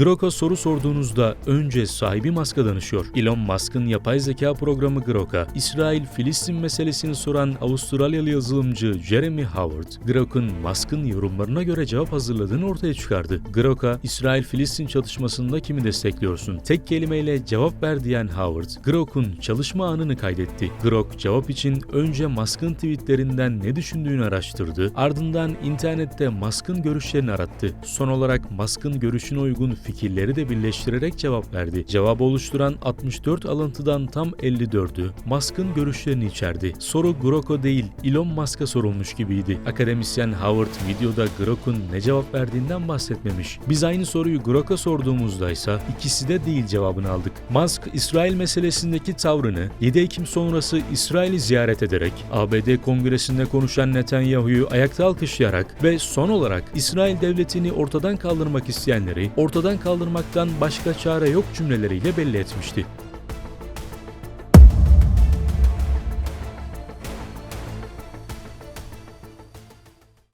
Grok'a soru sorduğunuzda önce sahibi Musk'a danışıyor. Elon Musk'ın yapay zeka programı Grok'a, İsrail-Filistin meselesini soran Avustralyalı yazılımcı Jeremy Howard, Grok'un Musk'ın yorumlarına göre cevap hazırladığını ortaya çıkardı. Grok'a, İsrail-Filistin çatışmasında kimi destekliyorsun? Tek kelimeyle cevap ver diyen Howard, Grok'un çalışma anını kaydetti. Grok cevap için önce Musk'ın tweetlerinden ne düşündüğünü araştırdı, ardından internette Musk'ın görüşlerini arattı. Son olarak Musk'ın görüşüne uygun fikirleri de birleştirerek cevap verdi. Cevabı oluşturan 64 alıntıdan tam 54'ü Musk'ın görüşlerini içerdi. Soru Grok'a değil, Elon Musk'a sorulmuş gibiydi. Akademisyen Howard videoda Grok'un ne cevap verdiğinden bahsetmemiş. Biz aynı soruyu Grok'a sorduğumuzda ise ikisi de değil cevabını aldık. Musk, İsrail meselesindeki tavrını 7 Ekim sonrası İsrail'i ziyaret ederek ABD Kongresi'nde konuşan Netanyahu'yu ayakta alkışlayarak ve son olarak İsrail devletini ortadan kaldırmak isteyenleri ortadan kaldırmaktan başka çare yok cümleleriyle belli etmişti.